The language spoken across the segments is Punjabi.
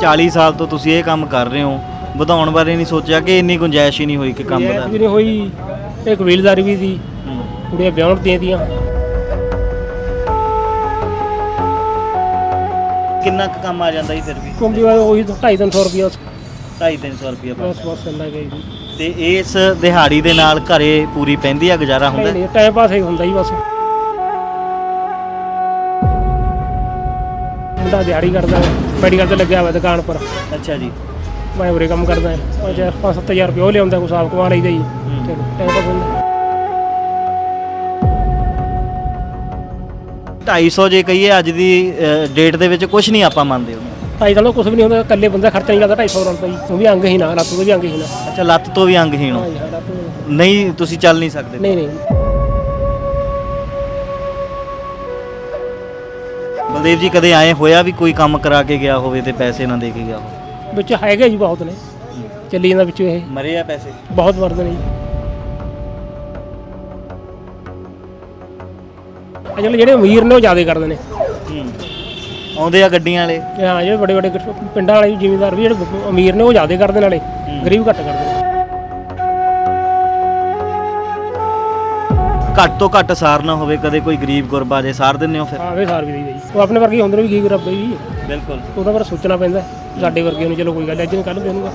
40 ਸਾਲ ਤੋਂ ਤੁਸੀਂ ਇਹ ਕੰਮ ਕਰ ਰਹੇ ਹੋ ਵਧਾਉਣ ਬਾਰੇ ਨਹੀਂ ਸੋਚਿਆ ਕਿ ਇੰਨੀ ਗੁੰਜਾਇਸ਼ ਹੀ ਨਹੀਂ ਹੋਈ ਕਿ ਕੰਮ ਦਾ? ਵੀ ਨਹੀਂ ਹੋਈ ਇਹ ਕਬੀਲਦਾਰੀ ਵੀ ਸੀ। ਕੁੜੀਆਂ ਵਿਆਹਣ ਦੀਆਂ ਦੀਆਂ ਕਿੰਨਾ ਕੁ ਕੰਮ ਆ ਜਾਂਦਾ ਜੀ ਫਿਰ ਵੀ? ਕੁੰਡੀ ਵਾਲੇ ਉਹੀ 250 ਰੁਪਏ 250 ਰੁਪਏ ਬਸ। ਬਸ ਇੰਨਾ ਗਈ ਜੀ ਤੇ ਇਸ ਦਿਹਾੜੀ ਦੇ ਨਾਲ ਘਰੇ ਪੂਰੀ ਪੈਂਦੀ ਆ ਗੁਜ਼ਾਰਾ ਹੁੰਦਾ? ਟਾਈਮ ਪਾਸ ਹੀ ਹੁੰਦਾ ਹੀ ਬਸ। ਮੁੰਡਾ ਦਿਹਾੜੀ ਕਰਦਾ ਮੈਡੀਕਲ ਤੇ ਲੱਗਿਆ ਹੋਇਆ ਦੁਕਾਨ ਪਰ। ਅੱਛਾ ਜੀ। ਮੈਂ ਉਰੇ ਕੰਮ ਕਰਦਾ ਹਾਂ। ਪੰਜ ਪੰਜ ਸੱਤ ਹਜ਼ਾਰ ਰੁਪਏ ਉਹ ਲਿਆਉਂਦਾ ਕੋਈ ਸਾਲ ਕਮਾ ਲਈਦਾ ਜੀ ਚਲੋ ਟਾਈਮ ਪਾਸ ਹੁੰਦਾ 250 ਜੇ ਕਹੀਏ ਅੱਜ ਦੀ ਡੇਟ ਦੇ ਵਿੱਚ ਕੁਝ ਨਹੀਂ ਆਪਾਂ ਮੰਨਦੇ ਉਹਨੂੰ। ਢਾਈ ਸਾਲ ਕੁਝ ਵੀ ਨਹੀਂ ਹੁੰਦਾ ਇਕੱਲੇ ਬੰਦਾ ਖਰਚਾ ਨਹੀਂ ਕਰਦਾ 250 ਰੁਪਏ। ਜੀ ਉਹ ਵੀ ਅੰਗ ਹੀ ਨਾ ਲੱਤ ਤੋਂ ਵੀ ਅੰਗ ਹੀ ਨਾ। ਅੱਛਾ ਲੱਤ ਤੋਂ ਵੀ ਅੰਗਹੀਣ ਹੋ ਹਾਂਜੀ ਹਾਂ ਲੱਤ ਤੋਂ- ਨਹੀਂ ਤੁਸੀਂ ਚੱਲ ਨਹੀਂ ਸਕਦੇ। ਨਹੀਂ ਨਹੀਂ। ਬਲਦੇਵ ਜੀ ਕਦੇ ਆਏ ਹੋਇਆ ਵੀ ਕੋਈ ਕੰਮ ਕਰਾ ਕੇ ਗਿਆ ਹੋਵੇ ਤੇ ਪੈਸੇ ਨਾ ਦੇ ਕੇ ਗਿਆ ਹੋਵੇ? ਵਿੱਚ ਹੈਗੇ ਜੀ ਬਹੁਤ ਨੇ। ਚੱਲੀ ਜਾਂਦਾ ਵਿੱਚ ਇਹ। ਮਰੇ ਆ ਪੈਸੇ? ਬਹੁਤ ਵਰਦੇ ਨੇ ਜੀ। ਅਜਲ ਜਿਹੜੇ ਅਮੀਰ ਨੇ ਉਹ ਜ਼ਿਆਦਾ ਕਰਦੇ ਨੇ। ਹੂੰ। ਆਉਂਦੇ ਆ ਗੱਡੀਆਂ ਵਾਲੇ? ਹਾਂ ਜਿਹੜੇ ਵੱਡੇ ਵੱਡੇ ਪਿੰਡਾਂ ਵਾਲੇ ਜ਼ਿਮੀਂਦਾਰ ਵੀ ਜਿਹੜੇ ਅਮੀਰ ਨੇ ਉਹ ਜ਼ਿਆਦਾ ਕਰਦੇ ਨਾਲੇ। ਗਰੀਬ ਘੱਟ ਕਰਦੇ ਨੇ। ਘੱਟ ਤੋਂ ਘੱਟ ਸਾਰ ਨਾ ਹੋਵੇ ਕਦੇ ਕੋਈ ਗਰੀਬ ਗੁਰਬਾ ਜੇ ਸਾਰ ਦਿੰਦੇ ਹੋ ਫਿਰ? ਹਾਂ ਇਹ ਸਾਰ ਵੀ ਦਈਦਾ ਜੀ। ਉਹ ਆਪਣੇ ਵਰਗੇ ਹੁੰਦੇ ਨੇ ਵੀ ਕੀ ਰੱਬੇ ਜੀ। ਬਿਲਕੁਲ। ਉਹਦਾ ਪਰ ਸੋਚਣਾ ਪੈਂਦਾ। ਸਾਡੇ ਵਰਗੇ ਨੂੰ ਚਲੋ ਕੋਈ ਗੱਲ ਨੂੰ ਕੱਲ ਦੇਣੂਗਾ।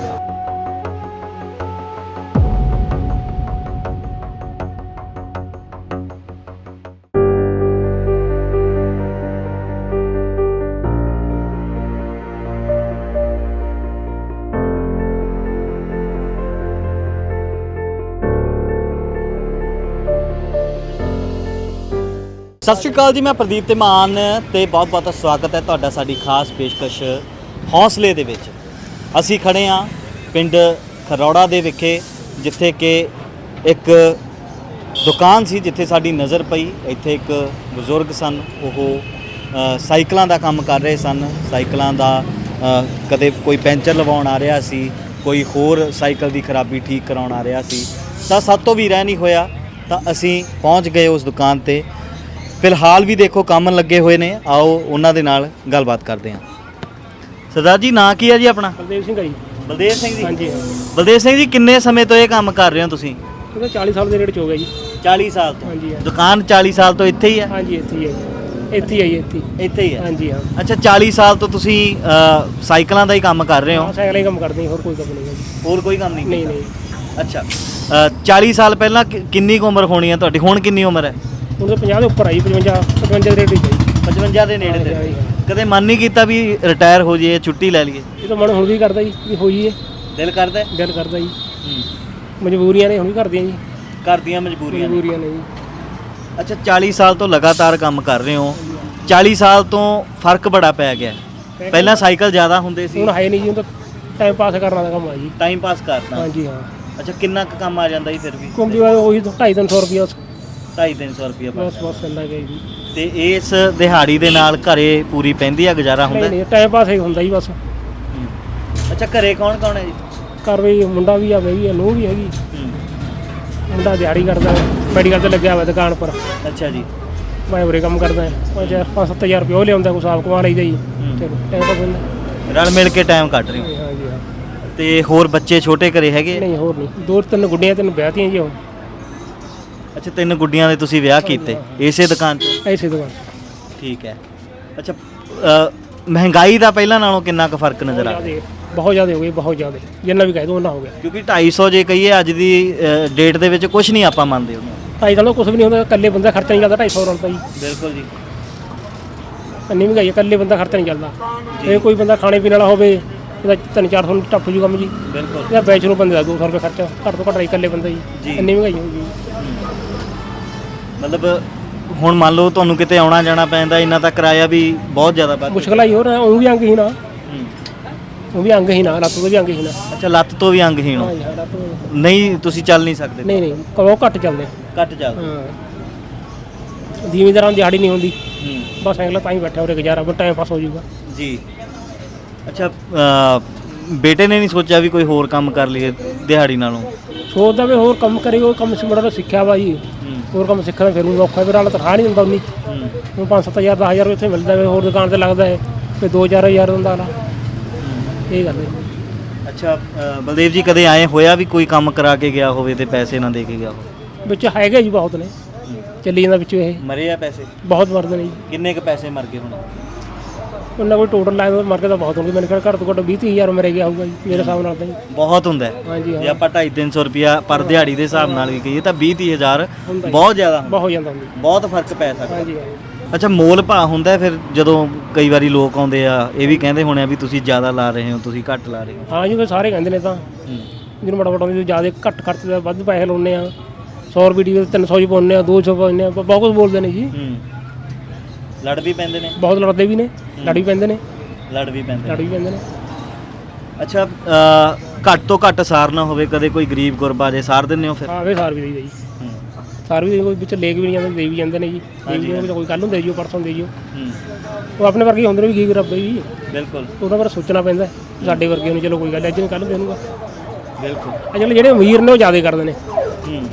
ਸਤਿ ਸ਼੍ਰੀ ਅਕਾਲ ਜੀ, ਮੈਂ ਪ੍ਰਦੀਪ ਧਮਾਨ ਤੇ ਬਹੁਤ-ਬਹੁਤ ਸਵਾਗਤ ਹੈ ਤੁਹਾਡਾ ਸਾਡੀ ਖਾਸ ਪੇਸ਼ਕਸ਼ ਹੌਸਲੇ ਦੇ ਵਿੱਚ। ਅਸੀਂ ਖੜੇ ਆ ਪਿੰਡ ਖਰੌੜਾ ਦੇ ਵਿਖੇ, ਜਿੱਥੇ ਕਿ ਇੱਕ ਦੁਕਾਨ ਸੀ ਜਿੱਥੇ ਸਾਡੀ ਨਜ਼ਰ ਪਈ। ਇੱਥੇ ਇੱਕ ਬਜ਼ੁਰਗ ਸਨ, ਉਹ ਸਾਈਕਲਾਂ ਦਾ ਕੰਮ ਕਰ ਰਹੇ ਸਨ। ਸਾਈਕਲਾਂ ਦਾ ਕਦੇ ਕੋਈ ਪੈਂਚਰ ਲਵਾਉਣ ਆ ਰਿਹਾ ਸੀ, ਕੋਈ ਹੋਰ ਸਾਈਕਲ ਦੀ ਖਰਾਬੀ ਠੀਕ ਕਰਾਉਣ ਆ ਰਿਹਾ ਸੀ। ਤਾਂ ਸਾਤੋਂ ਵੀ ਰਹਿ ਨਹੀਂ ਹੋਇਆ, ਤਾਂ ਅਸੀਂ ਪਹੁੰਚ ਗਏ ਉਸ ਦੁਕਾਨ ਤੇ। ਫਿਲਹਾਲ ਵੀ ਦੇਖੋ ਕੰਮ ਲੱਗੇ ਹੋਏ ਨੇ। ਆਓ ਉਹਨਾਂ ਦੇ ਨਾਲ ਗੱਲਬਾਤ ਕਰਦੇ ਹਾਂ। ਸਰਦਾਰ ਜੀ ਨਾਂ ਕੀ ਹੈ ਜੀ ਆਪਣਾ? ਬਲਦੇਵ ਸਿੰਘ ਆ ਜੀ। ਬਲਦੇਵ ਸਿੰਘ ਜੀ। ਹਾਂਜੀ ਬਲਦੇਵ ਸਿੰਘ ਜੀ ਕਿੰਨੇ ਸਮੇਂ ਤੋਂ ਇਹ ਕੰਮ ਕਰ ਰਹੇ ਹੋ ਤੁਸੀਂ? ਉਹ ਤਾਂ 40 ਸਾਲ ਦੇ ਰੇਟ ਚ ਹੋ ਗਿਆ ਜੀ। 40 ਸਾਲ ਤੋਂ? ਹਾਂਜੀ ਹਾਂ। ਦੁਕਾਨ 40 ਸਾਲ ਤੋਂ ਇੱਥੇ ਹੀ ਹੈ? ਹਾਂਜੀ ਇੱਥੇ ਹੀ ਹੈ ਜੀ। ਇੱਥੇ ਹੀ ਹੈ ਜੀ ਇੱਥੇ ਹੀ। ਇੱਥੇ ਹੀ ਹੈ? ਹਾਂਜੀ ਹਾਂ। ਅੱਛਾ 40 ਸਾਲ ਤੋਂ ਤੁਸੀਂ ਅ, ਸਾਈਕਲਾਂ ਦਾ ਹੀ ਕੰਮ ਕਰ ਰਹੇ ਹੋ? ਹਾਂ ਸਾਈਕਲ ਹੀ ਕੰਮ ਕਰਦੇ ਹਾਂ, ਹੋਰ ਕੋਈ ਕੰਮ ਨਹੀਂ ਹੈ ਜੀ। ਹੋਰ ਕੋਈ ਕੰਮ ਨਹੀਂ ਨਹੀਂ ਨਹੀਂ। ਅੱਛਾ। ਅ, 40 ਸਾਲ ਪਹਿਲਾਂ ਕਿ- ਕਿੰਨੀ ਕੁ ਉਮਰ ਹੋਣੀ ਹੈ ਤੁਹਾਡੀ? ਹੁਣ ਕਿੰਨੀ ਉਮਰ ਹੈ? ਹੁਣ ਤਾਂ 50 ਦੇ ਉੱਪਰ ਆਈ 55 55 ਦੇ ਰੇਟ ਹੀ ਹੈ ਜੀ 55 ਦੇ ਨੇੜੇ ਤੇ। ਕਦੇ ਮਨ ਨਹੀਂ ਕੀਤਾ ਵੀ ਰਿਟਾਇਰ ਹੋ ਜਾਈਏ ਛੁੱਟੀ ਲੈ ਲਈਏ? ਇਹ ਤਾਂ ਮਨ ਹੁਣ ਵੀ ਕਰਦਾ ਜੀ ਵੀ ਹੋ ਜੀਏ ਦਿਲ ਕਰਦਾ? ਹੈ ਦਿਲ ਕਰਦਾ ਜੀ। ਮਜਬੂਰੀਆਂ ਨੇ ਹੁਣ ਵੀ ਕਰਦੀਆਂ ਜੀ। ਘਰ ਦੀਆਂ ਮਜਬੂਰੀਆਂ ਨੇ। ਮਜਬੂਰੀਆਂ ਨੇ ਜੀ। ਅੱਛਾ 40 ਸਾਲ ਤੋਂ ਲਗਾਤਾਰ ਕੰਮ ਕਰ ਰਹੇ ਹੋ। 40 ਸਾਲ ਤੋਂ ਫ਼ਰਕ ਬੜਾ ਪੈ ਗਿਆ। ਹੈ। ਪਹਿਲਾਂ ਸਾਈਕਲ ਜ਼ਿਆਦਾ ਹੁੰਦੇ ਸੀ। ਹੁਣ ਹੈ ਨਹੀਂ ਜੀ ਹੁਣ ਤਾਂ ਟਾਈਮ ਪਾਸ ਕਰਨ ਦਾ ਕੰਮ ਆ ਜੀ। ਟਾਈਮ ਪਾਸ ਕਰਦਾ ਹਾਂਜੀ ਹਾਂ। ਅੱਛਾ ਕਿੰਨਾ ਕੁ ਕੰਮ ਆ ਜਾਂਦਾ ਜੀ ਫਿਰ ਵੀ? ਕੁੰਡੀ ਵਾਲੇ ਉਹੀ 250 ਰੁਪਏ 250 ਰੁਪਏ ਬਸ ਬਸ ਇੰਨਾ ਗਈ ਜੀ। ਤੇ ਇਸ ਦਿਹਾੜੀ ਦੇ ਨਾਲ ਘਰੇ ਪੂਰੀ ਪੈਂਦੀ ਆ ਗੁਜ਼ਾਰਾ ਹੁੰਦਾ? ਨਹੀਂ ਨਹੀਂ ਟਾਈਮ ਪਾਸ ਹੀ ਹੁੰਦਾ ਜੀ ਬਸ। ਹੂੰ। ਅੱਛਾ ਘਰੇ ਕੌਣ ਕੌਣ ਹੈ ਜੀ? ਘਰ ਵੀ ਮੁੰਡਾ ਵੀ ਆ ਮੈਂ ਵੀ ਆ ਨੂੰਹ ਵੀ ਹੈਗੀ। ਹੂੰ। ਮੁੰਡਾ ਦਿਹਾੜੀ ਕਰਦਾ ਹੈ ਮੈਡੀਕਲ ਤੇ ਲੱਗਿਆ ਹੋਇਆ ਦੁਕਾਨ ਪਰ। ਅੱਛਾ ਜੀ। ਮੈਂ ਉਰੇ ਕੰਮ ਕਰਦਾ ਹਾਂ। ਪੰਜ ਪੰਜ ਸੱਤ ਹਜ਼ਾਰ ਰੁਪਏ ਉਹ ਲਿਆਉਂਦਾ ਕੋਈ ਸਾਲ ਕਮਾ ਲਈਦਾ ਜੀ। ਚਲੋ ਟਾਈਮ ਪਾਸ ਹੁੰਦਾ। ਰਲ ਮਿਲ ਕੇ ਟਾਈਮ ਕੱਢ ਰਹੇ ਹੋ? ਹਾਂਜੀ ਹਾਂ ਤੇ ਹੋਰ ਬੱਚੇ ਛੋਟੇ ਘਰੇ ਹੈਗੇ? ਨਹੀਂ ਹੋਰ ਨਹੀਂ। ਦੋ ਤਿੰਨ ਗੁੱਡੀਆਂ ਤਿੰਨ ਵਿਆਹਤੀਆਂ ਜੀ ਹੁਣ ਅੱਛਾ ਤਿੰਨ ਗੁੱਡੀਆਂ ਦੇ ਤੁਸੀਂ ਵਿਆਹ ਕੀਤੇ ਇਸੇ ਦੁਕਾਨ 'ਚ ਐਸੀ ਦੁਕਾਨ ਠੀਕ ਹੈ। ਅੱਛਾ ਅ, ਮਹਿੰਗਾਈ ਦਾ ਪਹਿਲਾਂ ਨਾਲੋਂ ਕਿੰਨਾ ਕੁ ਫ਼ਰਕ ਨਜ਼ਰ ਆ ਜ਼ਿਆਦੇ ਬਹੁਤ ਜ਼ਿਆਦਾ ਹੋ ਗਈ ਬਹੁਤ ਜ਼ਿਆਦਾ। ਜਿੰਨਾ ਵੀ ਕਹਿ ਦੋ ਉਹਨਾਂ ਹੋ ਗਿਆ। ਕਿਉਂਕਿ 250 ਜੇ ਕਹੀਏ ਅੱਜ ਦੀ ਡੇਟ ਦੇ ਵਿੱਚ ਕੁਝ ਨਹੀਂ ਆਪਾਂ ਮੰਨਦੇ ਉਹਨੂੰ। ਢਾਈ ਸਾਲ ਕੁਝ ਵੀ ਨਹੀਂ ਹੁੰਦਾ ਇਕੱਲੇ ਬੰਦਾ ਖਰਚਾ ਨਹੀਂ ਚੱਲਦਾ 250 ਰੁਪਏ ਜੀ। ਬਿਲਕੁਲ ਜੀ। ਇੰਨੀ ਮਹਿੰਗਾਈ ਹੈ, ਇਕੱਲੇ ਬੰਦਾ ਖਰਚਾ ਨਹੀਂ ਚੱਲਦਾ। ਜੇ। ਕੋਈ ਬੰਦਾ ਖਾਣੇ ਪੀਣ ਵਾਲਾ ਹੋਵੇ ਇਹਦਾ ਤਿੰਨ ਚਾਰ ਸੌ ਟੱਪ ਜੂ ਕੰਮ ਜੀ। ਬਿਲਕੁਲ। ਇਹਦਾ ਬੈਚਲਰ ਬੰਦੇ ਦਾ 200 ਰੁਪਏ ਖਰਚਾ ਘੱਟ ਤੋਂ ਘੱਟ ਰਹੀ ਇਕੱਲੇ ਬੰਦਾ ਜੀ। ਜੀ। ਇੰਨੀ ਮਹਿੰਗਾਈ ਹੋ ਗਈ। ਮਤਲਬ ਹੁਣ ਮੰਨ ਲਓ ਤੁਹਾਨੂੰ ਕਿਤੇ ਆਉਣਾ ਜਾਣਾ ਪੈਂਦਾ ਇੰਨਾ ਤਾਂ ਕਿਰਾਇਆ ਵੀ ਬਹੁਤ ਜ਼ਿਆਦਾ ਵੱਧ ਮੁਸ਼ਕਲ ਆਈ ਹੋਰ ਉਹ ਵੀ ਅੰਗਹੀਨ ਆ। ਹੂੰ। ਉਹ ਵੀ ਅੰਗਹੀਨ ਆ ਲੱਤ ਤੋਂ ਵੀ ਅੰਗਹੀਨ ਆ। ਅੱਛਾ ਲੱਤ ਤੋਂ ਵੀ ਅੰਗਹੀਣ ਹੋ। ਹਾਂਜੀ ਹਾਂ ਲੱਤ ਤੋਂ- ਨਹੀਂ ਤੁਸੀਂ ਚੱਲ ਨਹੀਂ ਸਕਦੇ। ਨਹੀਂ ਨਹੀਂ ਕੋ ਘੱਟ ਚੱਲਦੇ। ਘੱਟ ਚੱਲ ਹਾਂ। ਜ਼ਿਮੀਂਦਾਰਾਂ ਦੀ ਦਿਹਾੜੀ ਨਹੀਂ ਹੁੰਦੀ। ਹੂੰ। ਬਸ ਐਂਗਲਾ ਤਾਂ ਹੀ ਬੈਠਾ ਉਰੇ ਗੁਜ਼ਾਰਾ ਬਸ ਟਾਈਮ ਪਾਸ ਹੋ ਜਾਊਗਾ। ਜੀ। ਅੱਛਾ ਬੇਟੇ ਨੇ ਨਹੀਂ ਸੋਚਿਆ ਵੀ ਕੋਈ ਹੋਰ ਕੰਮ ਕਰ ਲਈਏ ਦਿਹਾੜੀ ਨਾਲੋਂ? ਸੋਚਦਾ ਵੀ ਹੋਰ ਕੰਮ ਕਰੇ ਉਹ ਕੰਮ ਸਿਮੜਾ ਤਾਂ ਸਿੱਖਿਆ ਵਾ ਜੀ। ਹੋਰ ਕੰਮ ਸਿੱਖਣਾ ਫਿਰ ਉਹ ਔਖਾ ਫਿਰ ਹਾਲ ਤਨਖਾਹ ਨਹੀਂ ਦਿੰਦਾ ਉਨੀ। ਹੁਣ 5-7000 10000 ਇੱਥੇ ਮਿਲਦਾ ਵੇ ਹੋਰ ਦੁਕਾਨ ਤੇ ਲੱਗਦਾ ਹੈ ਤੇ 2-4000 ਦਿੰਦਾ ਨਾ ਇਹ ਗੱਲ ਹੈ। ਅੱਛਾ ਬਲਦੇਵ ਜੀ ਕਦੇ ਆਏ ਹੋਇਆ ਵੀ ਕੋਈ ਕੰਮ ਕਰਾ ਕੇ ਗਿਆ ਹੋਵੇ ਤੇ ਪੈਸੇ ਨਾ ਦੇ ਕੇ ਗਿਆ ਹੋਵੇ? ਵਿੱਚ ਹੈਗੇ ਜੀ ਬਹੁਤ ਨੇ। ਚੱਲੀ ਜਾਂਦਾ ਵਿੱਚ ਇਹ। ਮਰੇ ਆ ਪੈਸੇ? ਬਹੁਤ ਮਰਦੇ ਨੇ ਜੀ। ਕਿੰਨੇ ਕ ਪੈਸੇ ਮਰ ਗਏ ਹੁਣ? ਉਹਨਾਂ ਕੋਈ ਟੋਟਲ ਲਾਇਆ ਮਰ ਕੇ ਤਾਂ ਬਹੁਤ ਹੋਣਗੇ। ਮੈਨੂੰ ਕਹਿੰਦਾ ਘੱਟ ਤੋਂ ਘੱਟ 20 ਹਜ਼ਾਰ ਮਰੇ ਗਿਆ ਹੋਊਗਾ ਜੀ ਮੇਰੇ ਹਿਸਾਬ ਨਾਲ ਤਾਂ ਜੀ। ਬਹੁਤ ਹੁੰਦਾ ਹੈ। ਹਾਂਜੀ ਜੇ ਹਾਂ ਆਪਾਂ 2.5 300 ਰੁਪਿਆ ਪਰ ਦਿਹਾੜੀ ਦੇ ਹਿਸਾਬ ਨਾਲ ਵੀ ਕਹੀਏ ਤਾਂ 20 30000 ਹੁੰਦਾ ਜੀ। ਬਹੁਤ ਜ਼ਿਆਦਾ ਹੁੰਦਾ। ਬਹੁਤ ਹੋ ਜਾਂਦਾ ਹੁੰਦੀ। ਬਹੁਤ ਫ਼ਰਕ ਪੈ ਸਕਦਾ। ਹਾਂਜੀ ਹਾਂਜੀ। ਅੱਛਾ ਮੋਲ ਭਾ ਹੁੰਦਾ ਹੈ ਫਿਰ ਜਦੋਂ ਕਈ ਵਾਰੀ ਲੋਕ ਆਉਂਦੇ ਆ ਇਹ ਵੀ ਕਹਿੰਦੇ ਹੋਣੇ ਆ ਵੀ ਤੁਸੀਂ ਜ਼ਿਆਦਾ ਲਾ ਰਹੇ ਹੋ ਤੁਸੀਂ ਘੱਟ ਲਾ ਰਹੇ ਹੋ। ਹਾਂ ਜੀ ਫਿਰ ਸਾਰੇ ਕਹਿੰਦੇ ਨੇ ਤਾਂ। ਜਿਹਨੂੰ ਮਾੜਾ ਮਾੜਾ ਜ਼ਿਆਦਾ ਘੱਟ ਖਰਚ ਦਾ ਵੱਧ ਪੈਸੇ ਲਾਉਨੇ ਆ 100 ਰੁਪਏ ਦੀ 300 ਜੀ ਪਾਉਂਦੇ ਆ 200 ਪਾਉਂਦੇ ਆ ਬਹੁਤ ਕੁਝ ਬੋਲਦੇ ਨੇ ਜੀ। ਹੂੰ ਲੜ ਵੀ ਪੈਂਦੇ ਨੇ। ਬਹੁਤ ਲੜਦੇ ਵੀ ਨੇ। ਲੜ ਵੀ ਪੈਂਦੇ ਨੇ? ਲੜ ਵੀ ਪੈਂਦੇ ਲੜ ਵੀ ਪੈਂਦੇ ਨੇ। ਅੱਛਾ ਘੱਟ ਤੋਂ ਘੱਟ ਸਾਰ ਨਾ ਹੋਵੇ ਕਦੇ ਕੋਈ ਗਰੀਬ ਗੁਰਬਾ ਜੇ ਸਾਰ ਦਿੰਦੇ ਹੋ ਫਿਰ? ਹਾਂ ਵੇ ਸਾਰ ਵੀ ਦੇਈਦਾ ਜੀ। ਹੂੰ। ਸਾਰ ਵੀ ਕੋਈ ਵਿੱਚ ਲੇਕ ਵੀ ਨਹੀਂ ਜਾਂਦੇ ਦੇ ਵੀ ਜਾਂਦੇ ਨੇ ਜੀ। ਦੇ ਵੀ ਜਾਂਦੇ ਕੋਈ ਕੱਲ ਨੂੰ ਦੇ ਜਿਓ ਪਰਸੋਂ ਦੇ ਜਿਓ ਹੂੰ। ਉਹ ਆਪਣੇ ਵਰਗੇ ਹੁੰਦੇ ਨੇ ਵੀ ਕੀ ਰੱਬੇ ਜੀ। ਬਿਲਕੁਲ। ਉਹਨਾਂ ਬਾਰੇ ਸੋਚਣਾ ਪੈਂਦਾ ਸਾਡੇ ਵਰਗੇ ਨੂੰ ਚਲੋ ਕੋਈ ਗੱਲ ਅੱਜ ਨੂੰ ਕੱਲ ਨੂੰ ਦੇਣੂਗਾ ਬਿਲਕੁਲ। ਅਜੇ ਜਿਹੜੇ ਅਮੀਰ ਨੇ ਉਹ ਜ਼ਿਆਦਾ ਕਰਦੇ ਨੇ। ਹੂੰ।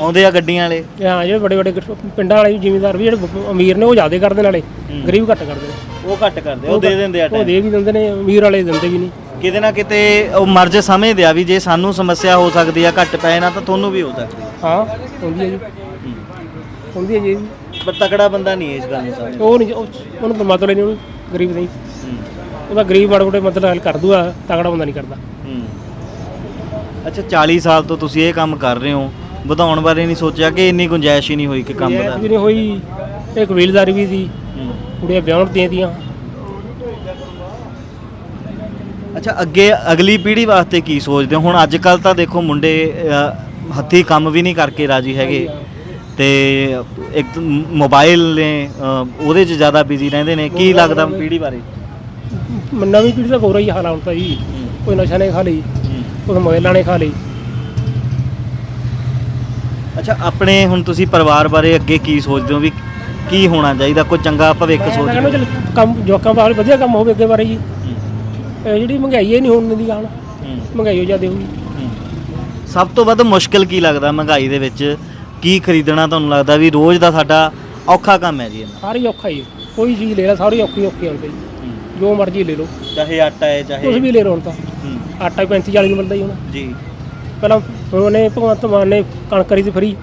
ਆਉਂਦੇ ਆ ਗੱਡੀਆਂ ਵਾਲੇ? ਤੇ ਹਾਂ ਜਿਹੜੇ ਵੱਡੇ ਵੱਡੇ ਪਿੰਡਾਂ ਵਾਲੇ ਜ਼ਿਮੀਂਦਾਰ ਵੀ ਜਿਹੜੇ ਅਮੀਰ ਨੇ ਉਹ ਜ਼ਿਆਦਾ ਕਰਦੇ ਨਾਲੇ। ਗਰੀਬ ਘੱਟ ਕਰਦੇ ਨੇ। ਉਹ ਘੱਟ ਕਰਦੇ ਆ, ਉਹ ਦੇ ਦਿੰਦੇ ਆ ਉਹ ਟਾਈਮ ਦੇ ਵੀ ਦਿੰਦੇ ਨੇ ਅਮੀਰ ਵਾਲੇ ਦਿੰਦੇ ਵੀ ਨਹੀਂ। ਕਿਤੇ ਨਾ ਕਿਤੇ ਉਹ ਮਰਜ਼ ਸਮਝਦੇ ਆ ਵੀ ਜੇ ਸਾਨੂੰ ਸਮੱਸਿਆ ਹੋ ਸਕਦੀ ਆ ਘੱਟ ਪਏ ਨਾ ਤਾਂ ਤੁਹਾਨੂੰ ਵੀ ਹੋ ਸਕਦੀ ਆ। ਹਾਂ ਹੁੰਦੀ ਹੈ ਜੀ। ਹੁੰਦੀ ਹੈ ਜੀ। ਪਰ ਤਕੜਾ ਬੰਦਾ ਨਹੀਂ ਇਸ ਗੱਲ ਨੂੰ ਸਮਝਦਾ। ਉਹ ਨਹੀਂ ਉਹ- ਉਹਨੂੰ ਪਰਮਾਤਮਾ ਨੇ ਉਹਨੂੰ ਗਰੀਬ ਨਹੀਂ। ਉਹਦਾ ਗਰੀਬ ਮਾੜਾ ਮੋਟੇ ਮਤਲਬ ਹੱਲ ਕਰ ਦੂਗਾ ਤਗੜਾ ਬੰਦਾ ਨਹੀਂ ਕਰਦਾ। ਹੂੰ। ਅੱਛਾ 40 ਸਾਲ ਤੋਂ ਤੁਸੀਂ ਇਹ ਕੰਮ ਕਰ ਰਹੇ ਹੋ ਵਧਾਉਣ ਬਾਰੇ ਨਹੀਂ ਸੋਚਿਆ ਕਿ ਇੰਨੀ ਗੁੰਜਾਇਸ਼ ਹੀ ਨਹੀਂ ਹੋਈ ਕਿ ਕੰਮ ਇਹ ਵਧਾ ਵੀ ਨਹੀਂ ਹੋਈ ਇਹ ਕਬੀਲਦਾਰੀ ਵੀ ਸੀ। ਕੁੜੀਆਂ ਵਿਆਹਣ ਦੀਆਂ ਤੀਆਂ। ਅੱਛਾ ਅੱਗੇ ਅਗਲੀ ਪੀੜ੍ਹੀ ਵਾਸਤੇ ਕੀ ਸੋਚਦੇ ਹੋ? ਹੁਣ ਅੱਜ ਕੱਲ ਤਾਂ ਦੇਖੋ ਮੁੰਡੇ ਅ, ਹੱਥੀਂ ਕੰਮ ਵੀ ਨਹੀਂ ਕਰਕੇ ਰਾਜੀ ਹੈਗੇ। ਤੇ ਇੱਕ ਮੋਬਾਈਲ ਨੇ ਅ, ਉਹਦੇ 'ਚ ਜ਼ਿਆਦਾ ਬਿਜ਼ੀ ਰਹਿੰਦੇ ਨੇ। ਕੀ ਲੱਗਦਾ ਪੀੜ੍ਹੀ ਬਾਰੇ? ਨਵੀਂ ਪੀੜ੍ਹੀ ਦਾ ਗੋਰਾ ਹੀ ਹਾਲ ਆ ਹੁਣ ਤਾਂ ਜੀ। ਕੋਈ ਨਸ਼ਾ ਨੇ ਖਾ ਲਈ। ਕੋਈ ਮੋਬਾਈਲਾਂ ਨੇ ਖਾ ਲਈ। ਅੱਛਾ ਆਪਣੇ ਹੁਣ ਤੁਸੀਂ ਪਰਿਵਾਰ ਬਾਰੇ ਅੱਗੇ ਕੀ ਸੋਚਦੇ ਹੋ ਵੀ ਕੀ ਹੋਣਾ ਚਾਹੀਦਾ? ਕੋਈ ਚੰਗਾ ਭਵਿੱਖ ਮੈਂ ਕਹਿੰਦਾ ਹੋ ਚੱਲ ਕੰਮ ਜੋਕਾਂ ਬਾਰੇ ਵਧੀਆ ਕੰਮ ਹੋਵੇ ਅੱਗੇ ਬਾਰੇ ਜੀ। ਇਹ ਜਿਹੜੀ ਮਹਿੰਗਾਈ ਹੈ ਨਹੀਂ ਹੋਣ ਦਿੰਦੀ ਗਾਣ। ਮਹਿੰਗਾਈ ਹੋ ਜਾਂਦੀ ਹੋਊਗੀ। ਸਭ ਤੋਂ ਵੱਧ ਮੁਸ਼ਕਲ ਕੀ ਲੱਗਦਾ ਮਹਿੰਗਾਈ ਦੇ ਵਿੱਚ? ਕੀ ਖਰੀਦਣਾ ਤੁਹਾਨੂੰ ਲੱਗਦਾ ਵੀ ਰੋਜ਼ ਦਾ ਸਾਡਾ ਔਖਾ ਕੰਮ ਹੈ ਜੀ ਇਹਨਾਂ ਸਾਰੀ ਔਖਾ ਹੀ ਹੈ। ਕੋਈ ਚੀਜ਼ ਲੈ ਲੈ ਸਾਰੀ ਔਖੀ ਔਖੀ ਆਉਂਦੀ ਜੀ। ਜੋ ਮਰਜ਼ੀ ਲੈ ਲਓ। ਚਾਹੇ ਆਟਾ ਹੈ ਕੁਝ ਚਾਹੇ ਵੀ ਲੈ ਲਓ ਹੁਣ ਤਾਂ। ਹੂੰ, ਆਟਾ 35 40 ਨੂੰ ਮਿਲਦਾ ਹੀ ਹੁਣ। ਜੀ। ਪਹਿਲਾਂ ਹੁਣ ਉਹਨੇ ਭਗਵੰਤ ਮਾਨ ਨੇ ਕਣਕ ਕਰੀ ਸੀ ਫਰੀ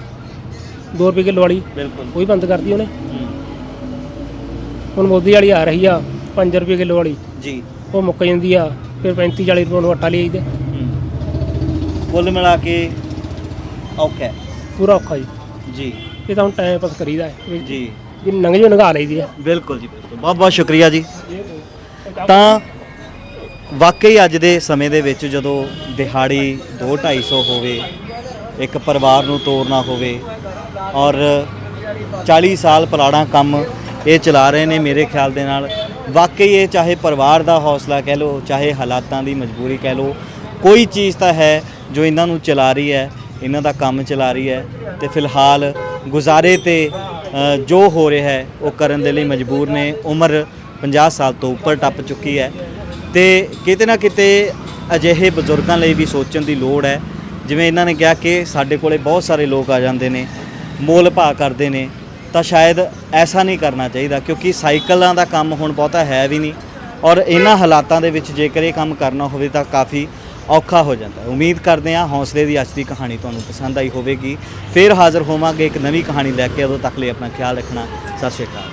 2 ਰੁਪਏ ਕਿਲੋ ਵਾਲੀ ਬਿਲਕੁਲ। ਉਹ ਵੀ ਬੰਦ ਕਰਤੀ ਉਹਨੇ। ਹੁਣ ਮੋਦੀ ਵਾਲੀ ਆ ਰਹੀ ਆ 5 ਰੁਪਏ ਕਿਲੋ ਵਾਲੀ। ਜੀ। ਉਹ ਮੁੱਕ ਜਾਂਦੀ ਆ ਫਿਰ 35 40 ਰੁਪਏ ਨੂੰ ਆਟਾ ਲਈ ਆਈਦਾ ਹੂੰ। ਕੁੱਲ ਮਿਲਾ ਕੇ ਔਖਾ ਹੈ। ਪੂਰਾ ਔਖਾ ਜੀ। ਜੀ। ਇਹ ਤਾਂ ਹੁਣ ਟਾਈਮ ਪਾਸ ਕਰੀਦਾ ਹੈ। ਜੀ। ਜੇ ਨੰਗ ਜੋ ਨਗਾ ਲਈਦੀ ਆ। ਬਿਲਕੁਲ ਜੀ ਬਿਲਕੁਲ। ਬਹੁਤ ਬਹੁਤ ਸ਼ੁਕਰੀਆ ਜੀ। ਤਾਂ ਵਾਕਈ ਅੱਜ ਦੇ ਸਮੇਂ ਦੇ ਵਿੱਚ ਜਦੋਂ ਦਿਹਾੜੀ 2 250 ਹੋਵੇ, ਇੱਕ ਪਰਿਵਾਰ ਨੂੰ ਤੋਰਨਾ ਹੋਵੇ ਔਰ 40 ਸਾਲ ਪੁਰਾਣਾ ਕੰਮ ਇਹ ਚਲਾ ਰਹੇ ਨੇ ਮੇਰੇ ਖਿਆਲ ਦੇ ਨਾਲ, ਵਾਕਈ ਇਹ ਚਾਹੇ ਪਰਿਵਾਰ ਦਾ ਹੌਸਲਾ ਕਹਿ ਲਓ, ਚਾਹੇ ਹਾਲਾਤਾਂ ਦੀ ਮਜਬੂਰੀ ਕਹਿ ਲਓ, ਕੋਈ ਚੀਜ਼ ਤਾਂ ਹੈ ਜੋ ਇਹਨਾਂ ਨੂੰ ਚਲਾ ਰਹੀ ਹੈ, ਇਹਨਾਂ ਦਾ ਕੰਮ ਚਲਾ ਰਹੀ ਹੈ ਤੇ ਫਿਲਹਾਲ ਗੁਜ਼ਾਰੇ ਤੇ ਜੋ ਹੋ ਰਿਹਾ ਹੈ, ਉਹ ਕਰਨ ਦੇ ਲਈ ਮਜਬੂਰ ਨੇ, ਉਮਰ 50 ਸਾਲ ਤੋਂ ਉੱਪਰ ਟੱਪ ਚੁੱਕੀ ਹੈ। ਤੇ ਕਿਤੇ ਨਾ ਕਿਤੇ ਅਜਿਹੇ ਬਜ਼ੁਰਗਾਂ ਲਈ ਵੀ ਸੋਚਣ ਦੀ ਲੋੜ ਹੈ। ਜਿਵੇਂ ਇਹਨਾਂ ਨੇ ਕਿਹਾ ਕਿ ਸਾਡੇ ਕੋਲੇ ਬਹੁਤ ਸਾਰੇ ਲੋਕ ਆ ਜਾਂਦੇ ਨੇ, ਮੋਲ ਭਾਅ ਕਰਦੇ ਨੇ, ਤਾਂ ਸ਼ਾਇਦ ਐਸਾ ਨਹੀਂ ਕਰਨਾ ਚਾਹੀਦਾ ਕਿਉਂਕਿ ਸਾਈਕਲਾਂ ਦਾ ਕੰਮ ਹੁਣ ਬਹੁਤਾ ਹੈ ਵੀ ਨਹੀਂ ਔਰ ਇਹਨਾਂ ਹਾਲਾਤਾਂ ਦੇ ਵਿੱਚ ਜੇਕਰ ਇਹ ਕੰਮ ਕਰਨਾ ਹੋਵੇ ਤਾਂ ਕਾਫੀ ਔਖਾ ਹੋ ਜਾਂਦਾ ਹੈ। ਉਮੀਦ ਕਰਦੇ ਹਾਂ ਹੌਸਲੇ ਦੀ ਅੱਜ ਦੀ ਕਹਾਣੀ ਤੁਹਾਨੂੰ ਪਸੰਦ ਆਈ ਹੋਵੇਗੀ। ਫਿਰ ਹਾਜ਼ਰ ਹੋਵਾਂਗੇ ਇੱਕ ਨਵੀਂ ਕਹਾਣੀ ਲੈ ਕੇ, ਉਦੋਂ ਤੱਕ ਲਈ ਆਪਣਾ ਖਿਆਲ ਰੱਖਣਾ। ਸਤਿ ਸ਼੍ਰੀ ਅਕਾਲ।